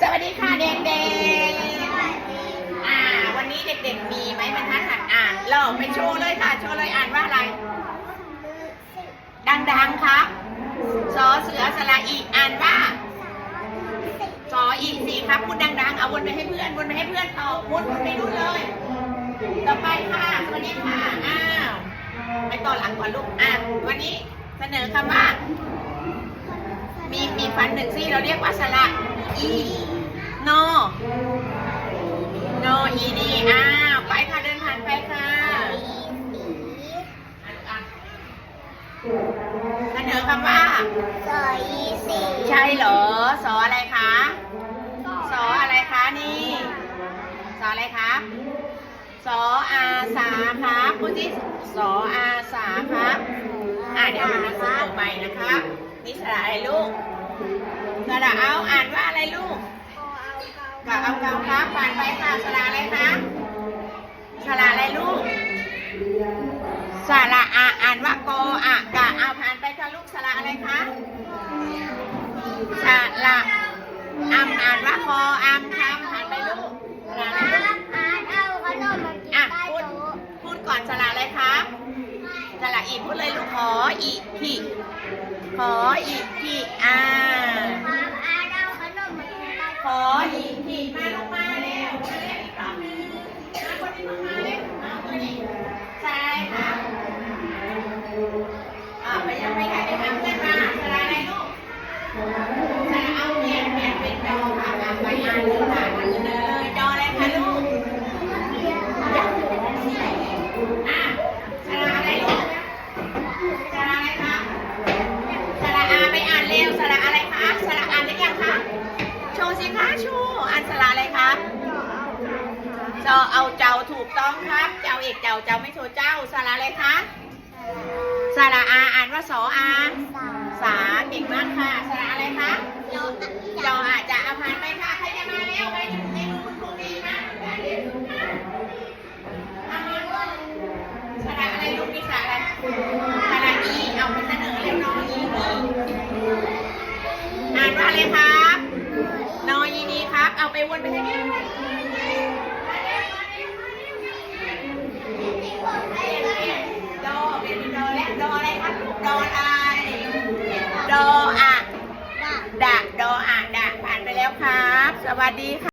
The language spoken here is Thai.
สวัสดีค่ะเด็กๆอ่า วันนี้เด็กๆ มีไหมบรรทัดหัดอ่านลองไปโชว์เลยค่ะ โชว์เลยอ่านว่าอะไร ดังๆครับสอเสือสระอีอ่านว่าสออีสี่ครับพูดดังๆ เอาวนไปให้เพื่อนวนไปให้เพื่อนต่อวนวนไปนู่นเลย ต่อไปค่ะสวัสดีค่ะอ้าวไปต่อหลังก่อนลูกอะวันนี้เสนอคำว่า มีมีฟันหนึ่งซี่เราเรียกว่าสระ อีนอนออีนี่อ้าวไปค่ะเดินผ่านไปค่ะเสนอคำว่าสออีสีใช่เหรอสออะไรคะสออะไรคะนี่สออะไรครับสออาสาครับพูดที่สออาสาครับอ่าเดี๋ยวมาเสนอใหม่นะครับนี่สระอะไรลูกสระเอาอ่านว่าอะไรลูก พอเอาเกากับเอาเกาครับผ่านไปค่ะสระอะไรคะสระอะไรลูกสระอาอ่านว่ากออะกะเอาผ่านไปค่ะลูกสระอะไรคะสระอัมอ่านว่าคออัมคำผ่านไปลูกสระอะไรลูกอ่าเอาขนมมากินอะพูดพูดก่อนสระอะไรครับสระอีพูดเลยลูกขออีพีขออีพีอ่าขนมมากินใต้ ขออีพีมาลงมาเร็วมาเร็วอีกรอบหนึงมาคนนี้ลงมาเร็วเอาคนนี้ใช่ครับอ่าไปยังไม่ได้ไปหาเพื่อนมาสระอะไรลูกสระเอาเปลี่ยนเปลี่ยนเป็นดอค่ะอะไปอ่านเลยค่ะอ่านเลยดออะไรคะลูก อะสระอะไรลูกสระอะไรคะสระอาไปอ่านเร็วสระอะไรคะสระอ่านได้ยังคะ โชว์สิ คะชว์อ่านสระอะไรครับจอเอาเจ้าถูกต้องครับ เจ้าเอกเจ้าเจ้าไม่โชว์เจ้าสระอะไรคะสระอาอ่านว่าสออาสาเก่งมากค่ะสระอะไรคะโยกจอาจจะอาผ่านไปค่ะใครจะมาเร็วใครอยู่ในมือคุณครูดีนะเอาระอะไรลูกนี่สระอะไรสระอีเอาไปเสนอเร็วน้องอีอ่านว่าอะไรครับนอยีนีครับ เอา ไปวนไปให้เรื่อยดอเป็นดอและดออะไรครับลูกดออะไรดออะดักดะดออะดะผ่านไปแล้วครับ สวัสดีค่ะ